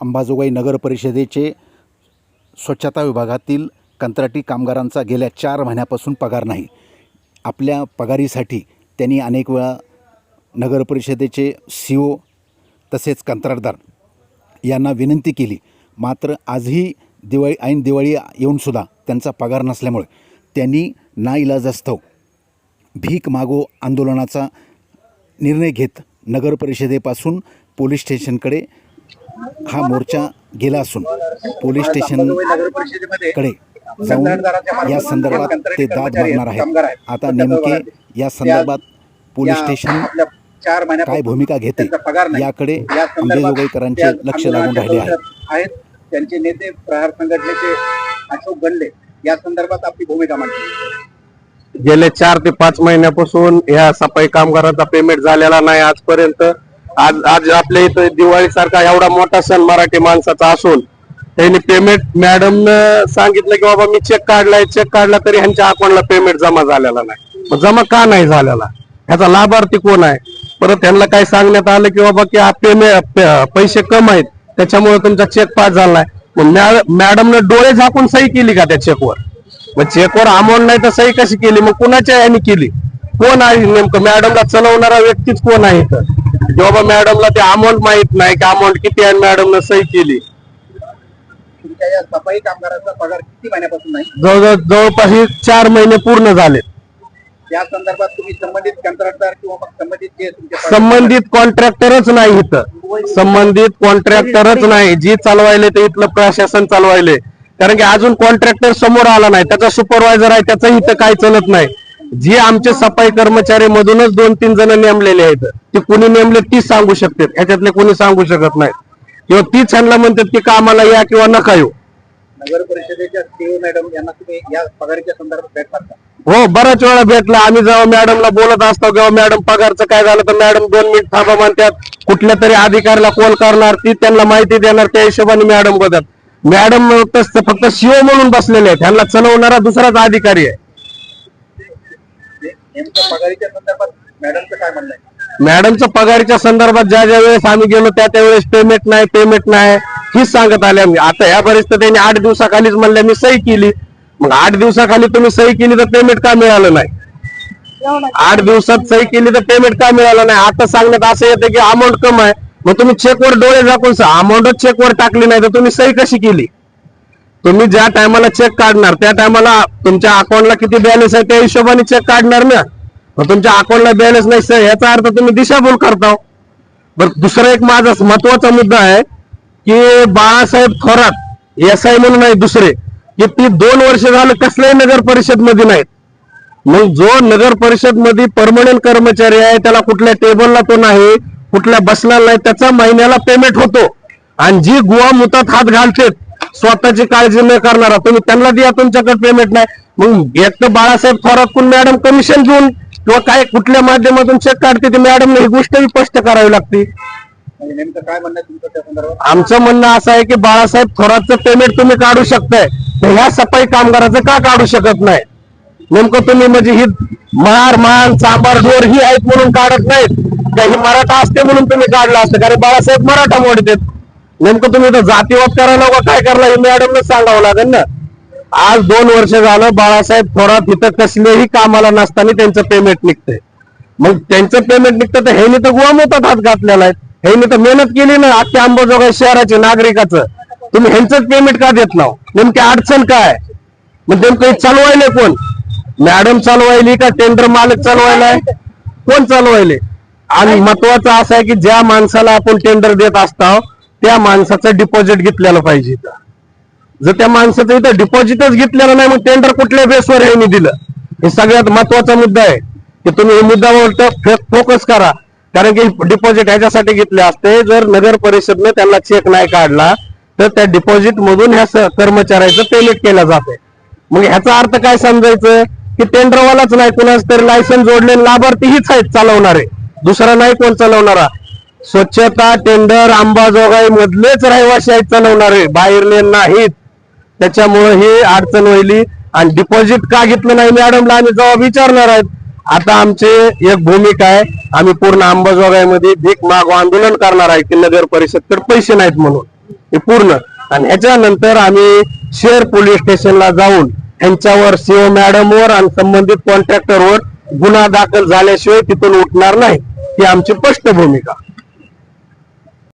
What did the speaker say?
अंबाजोगाई नगर परिषदेचे स्वच्छता विभागातील कंत्राटी कामगारांचा गेल्या चार महिन्यापासून पगार नाही. आपल्या पगारीसाठी त्यांनी अनेक वेळा नगर परिषदेचे सी ओ तसेच कंत्राटदार यांना विनंती केली. मात्र आजही दिवाळी ऐन दिवाळी येऊनसुद्धा त्यांचा पगार नसल्यामुळे त्यांनी नाईलाजास्तव भीक मागो आंदोलनाचा निर्णय घेत नगर परिषदेपासून पोलीस स्टेशनकडे हा मोर्चा गेला असून पोलीस परिषदेमध्ये स्टेशनकडे जाऊन या संदर्भात ते दाद मागणार आहेत. आता नेमके या संदर्भात पोलीस स्टेशन चार काय भूमिका घेते. याकडे त्या लक्ष लागून राहिले आहे. आहेत त्यांचे नेते प्रहार संघटनेचे अशोक गंडे या संदर्भात आपली भूमिका मांडली. गेले चार ते पाच महिन्यापासून या सफाई कामगाराचा पेमेंट झालेला नाही आजपर्यंत. आज आज आपल्या इथं दिवाळी सारखा एवढा मोठा सण मराठी माणसाचा असून त्यांनी पेमेंट मॅडम सांगितलं की बाबा मी चेक काढलाय चेक काढला तरी ह्यांच्या अकाउंटला पेमेंट जमा झालेला नाही. मग जमा का नाही झालेला? ह्याचा लाभार्थी कोण आहे? परत त्यांना काय सांगण्यात आलं की बाबा की पेमेंट पैसे कम आहेत त्याच्यामुळे तुमचा चेक पास झालाय. मग मॅडमनं डोळे झाकून सही केली का त्या चेकवर मग चेकवर अमाऊंट नाही तर सही कशी केली? मग कुणाच्या याने केली? कोण आहे नेमकं? मॅडमला चलवणारा व्यक्तीच कोण आहे तर बाबा मॅडमला ते अमाऊंट माहीत नाही की अमाऊंट किती आहे मॅडमनं सही केली. तुमच्या या सफाई कामगारांचा पगार किती महिन्यापासून नाही? जवळजवळ जवळपास हे चार महिने पूर्ण झाले. या संदर्भात तुम्ही संबंधित कंत्राटदार किंवा मग संबंधित जे संबंधित कॉन्ट्रॅक्टरच नाही इथं. संबंधित कॉन्ट्रॅक्टरच नाही. जी चालवायले ते इथलं प्रशासन चालवायले. कारण की अजून कॉन्ट्रॅक्टर समोर आला नाही. त्याचा सुपरवायझर आहे त्याचं इथं काय चलत नाही. जी आमचे सफाई कर्मचारी मधूनच दोन तीन जण नेमलेले आहेत ते कुणी नेमले तीच सांगू शकतात. ह्याच्यातले कोणी सांगू शकत नाही किंवा तीच ह्यांना म्हणतात की कामाला या किंवा नका येऊ. नगर परिषदेच्या सीओ मॅडम यांना तुम्ही या पगारीच्या संदर्भात भेटतात का हो बऱ्याच वेळा भेटला. आम्ही जेव्हा मॅडमला बोलत असतो किंवा मॅडम पगारचं काय झालं तर मॅडम दोन मिनिट थांबा म्हणतात. कुठल्या तरी अधिकाऱ्याला कॉल करणार ती त्यांना माहिती देणार त्या हिशोबाने मॅडम बघत मॅडम तसं फक्त शिव म्हणून बसलेले आहेत. त्यांना चलवणारा दुसराच अधिकारी आहे. नेमकं पगारीच्या संदर्भात मॅडमचं काय म्हणणं आहे? मॅडमचं पगारीच्या संदर्भात ज्या ज्या वेळेस आम्ही गेलो त्या त्यावेळेस पेमेंट नाही पेमेंट नाही हीच सांगत आले आम्ही. आता या परिस्थितीने आठ दिवसाखालीच म्हणल्या मी सही केली. मग आठ दिवसाखाली तुम्ही सही केली तर पेमेंट का मिळालं नाही? आठ दिवसात सही केली तर पेमेंट का मिळालं नाही? आता सांगण्यात असं येतं की अमाऊंट कम आहे. मग तुम्ही चेकवर डोळे झाकून अमाऊंटच चेकवर टाकली नाही तर तुम्ही सही कशी केली? तुम्ही ज्या टायमाला चेक काढणार त्या टायमाला तुमच्या अकाउंटला किती बॅलन्स आहे त्या हिशोबाने चेक काढणार ना मग तुमच्या अकाउंटला बॅलन्स नाही सर याचा अर्थ तुम्ही दिशाभूल करता बरं दुसरा एक माझा महत्त्वाचा मुद्दा आहे की बाळासाहेब थोरात एस आय म्हणून आहे दुसरे की ती दोन वर्ष झालं कसल्याही नगर परिषदमध्ये नाहीत. मग जो नगर परिषदमध्ये परमनंट कर्मचारी आहे त्याला कुठल्या टेबलला तो नाही कुठल्या बसला नाही त्याचा महिन्याला पेमेंट होतो. आणि जी गुवा मुतात हात घालतेत स्वतःची काळजी न करणारा तुम्ही त्यांना द्या तुमच्याकडे पेमेंट नाही. मग एक तर बाळासाहेब थोरातून मॅडम कमिशन घेऊन किंवा काय कुठल्या माध्यमातून चेक काढते ते मॅडम ही गोष्ट स्पष्ट करावी लागते. आमचं म्हणणं असं आहे की बाळासाहेब थोरातचं पेमेंट तुम्ही काढू शकताय तर ह्या सफाई कामगाराचं का काढू शकत नाही? नेमकं तुम्ही म्हणजे ही मार मान सांबार ढोर ही आहेत म्हणून काढत नाहीत. का ही मराठा असते म्हणून तुम्ही काढला असतं? कारण बाळासाहेब मराठा मोडतात. नेमकं तुम्ही तर जातीवाद करायला का काय करायला हे मॅडमनं सांगावं लागेल ना. आज दोन वर्ष झालं बाळासाहेब थोरात इथं कसलेही कामाला नसताना त्यांचं पेमेंट निघतंय. मग त्यांचं पेमेंट निघतं तर ह्यानी तर गोवामोतात हात घातलेला आहे. ह्यानी तर मेहनत केली ना अख्ख्या अंबाजोगाई शहराचे नागरिकाचं. तुम्ही ह्यांचंच पेमेंट का देत नाव? नेमकी अडचण काय? मग नेमकं चालवायले कोण? मॅडम चालवायली का टेंडर मालक चालवायलाय कोण चालवायले? आणि महत्वाचं असं आहे की ज्या माणसाला आपण टेंडर देत असतो त्या माणसाचं डिपॉझिट घेतलेलं पाहिजे इथं. जर त्या माणसाचं इथं डिपॉझिटच घेतलेलं नाही मग टेंडर कुठल्या बेसवर यांनी दिलं? हे सगळ्यात महत्त्वाचा मुद्दा आहे. की तुम्ही हे मुद्द्यावर फोकस करा. कारण की डिपॉझिट ह्याच्यासाठी घेतले असते जर नगर परिषदने त्यांना चेक नाही काढला तर त्या डिपॉझिट मधून ह्या कर्मचाऱ्याचं पेमेंट केलं जाते मग ह्याचा अर्थ काय समजायचं? की टेंडरवालाच नाही कुणाच तरी लायसन्स जोडले लाभार्थी हीच आहेत चालवणारे. दुसरा नाही कोण चालवणारा. स्वच्छता टेंडर अंबाजोगाई मधलेच रहिवासी आहेत चालवणारे. बाहेरले नाहीत. त्याच्यामुळे ही अडचण व्हायली. आणि डिपॉझिट का घेतलं नाही मॅडमला? आम्ही जबाब विचारणार आहेत. आता आमचे एक भूमिका आहे. आम्ही पूर्ण अंबाजोगाईमध्ये भीक मागो आंदोलन करणार आहे की नगर परिषदकडे पैसे नाहीत म्हणून. हे पूर्ण. आणि ह्याच्यानंतर आम्ही शेर पोलीस स्टेशनला जाऊन ह्यांच्यावर सीओ मॅडमवर आणि संबंधित कॉन्ट्रॅक्टरवर गुन्हा दाखल झाल्याशिवाय तिथून उठणार नाही. ही आमची स्पष्ट भूमिका.